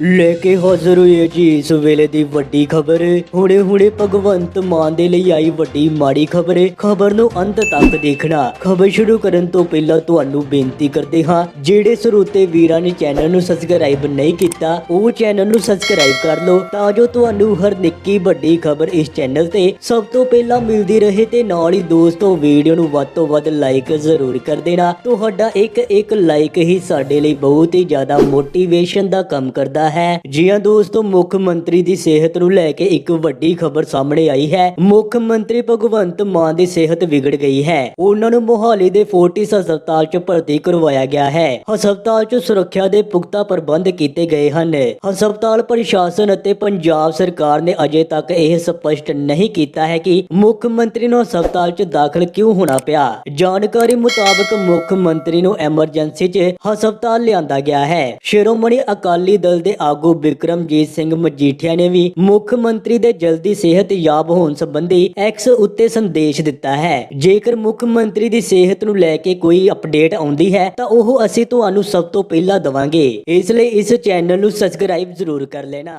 ਲੈ ਕੇ ਹਾਜ਼ਰ ਹੋਏ ਜੀ, ਇਸ ਵੇਲੇ ਦੀ ਵੱਡੀ ਖਬਰ। ਹੁਣੇ ਹੁਣੇ ਭਗਵੰਤ ਮਾਨ ਦੇ ਲਈ ਆਈ ਵੱਡੀ ਮਾੜੀ ਖਬਰ। ਖਬਰ ਨੂੰ ਅੰਤ ਤੱਕ ਦੇਖਣਾ। ਖਬਰ ਸ਼ੁਰੂ ਕਰਨ ਤੋਂ ਪਹਿਲਾਂ ਤੁਹਾਨੂੰ ਬੇਨਤੀ ਕਰਦੇ ਹਾਂ, ਜਿਹੜੇ ਸਰੋਤੇ ਵੀਰਾਂ ਨੇ ਚੈਨਲ ਨੂੰ ਸਬਸਕ੍ਰਾਈਬ ਨਹੀਂ ਕੀਤਾ, ਉਹ ਚੈਨਲ ਨੂੰ ਸਬਸਕ੍ਰਾਈਬ ਕਰ ਲਓ, ਤਾਂ ਜੋ ਤੁਹਾਨੂੰ ਹਰ ਨਿੱਕੀ ਵੱਡੀ ਖਬਰ ਇਸ ਚੈਨਲ ਤੇ ਸਭ ਤੋਂ ਪਹਿਲਾਂ ਮਿਲਦੀ ਰਹੇ ਤੇ ਨਾਲ ਹੀ ਦੋਸਤੋ, ਵੀਡੀਓ ਨੂੰ ਵੱਧ ਤੋਂ ਵੱਧ ਲਾਈਕ ਜ਼ਰੂਰ ਕਰ ਦੇਣਾ। ਤੁਹਾਡਾ ਇੱਕ ਇੱਕ ਲਾਈਕ ਹੀ ਸਾਡੇ ਲਈ ਬਹੁਤ ਹੀ ਜ਼ਿਆਦਾ ਮੋਟੀਵੇਸ਼ਨ ਦਾ ਕੰਮ ਕਰਦਾ ਹੈ। ਜੀਆਂ ਦੋਸਤੋ, ਮੁੱਖ ਮੰਤਰੀ ਦੀ ਸਿਹਤ ਨੂੰ ਲੈ ਕੇ ਇੱਕ ਵੱਡੀ ਖਬਰ ਸਾਹਮਣੇ ਆਈ ਹੈ। ਮੁੱਖ ਮੰਤਰੀ ਭਗਵੰਤ ਮਾਨ ਦੀ ਸਿਹਤ ਵਿਗੜ ਗਈ ਹੈ। ਉਹਨਾਂ ਨੂੰ ਮੋਹਾਲੀ ਦੇ ਫੋਰਟਿਸ ਹਸਪਤਾਲ 'ਚ ਭਰਤੀ ਕਰਵਾਇਆ ਗਿਆ ਹੈ। ਹਸਪਤਾਲ 'ਚ ਸੁਰੱਖਿਆ ਦੇ ਪੁਖਤਾ ਪ੍ਰਬੰਧ ਕੀਤੇ ਗਏ ਹਨ। ਹਸਪਤਾਲ ਪ੍ਰਸ਼ਾਸਨ ਅਤੇ ਪੰਜਾਬ ਸਰਕਾਰ ਨੇ ਅਜੇ ਤੱਕ ਇਹ ਸਪਸ਼ਟ ਨਹੀਂ ਕੀਤਾ ਹੈ ਕਿ ਮੁੱਖ ਮੰਤਰੀ ਨੂੰ ਹਸਪਤਾਲ 'ਚ ਦਾਖਲ ਕਿਉਂ ਹੋਣਾ ਪਿਆ। ਜਾਣਕਾਰੀ ਮੁਤਾਬਕ ਮੁੱਖ ਮੰਤਰੀ ਨੂੰ ਐਮਰਜੈਂਸੀ 'ਚ ਹਸਪਤਾਲ ਲਿਆਂਦਾ ਗਿਆ ਹੈ। ਸ਼੍ਰੋਮਣੀ ਅਕਾਲੀ ਦਲ ਦੇ ਆਗੂ ਬਿਕਰਮਜੀਤ ਸਿੰਘ ਮਜੀਠੀਆ ਨੇ ਵੀ ਮੁੱਖ ਮੰਤਰੀ ਦੇ ਜਲਦੀ ਸਿਹਤ ਸਿਹਤਯਾਬ ਹੋਣ ਸੰਬੰਧੀ ਐਕਸ ਉੱਤੇ ਸੰਦੇਸ਼ ਦਿੱਤਾ ਹੈ। ਜੇਕਰ ਮੁੱਖ ਮੰਤਰੀ ਦੀ ਸਿਹਤ ਨੂੰ ਲੈ ਕੇ ਕੋਈ ਅਪਡੇਟ ਆਉਂਦੀ ਹੈ, ਤਾਂ ਉਹ ਅਸੀਂ ਤੁਹਾਨੂੰ ਸਭ ਤੋਂ ਪਹਿਲਾਂ ਦਵਾਂਗੇ। ਇਸ ਲਈ ਇਸ ਚੈਨਲ ਨੂੰ ਸਬਸਕ੍ਰਾਈਬ ਜ਼ਰੂਰ ਕਰ ਲੈਣਾ।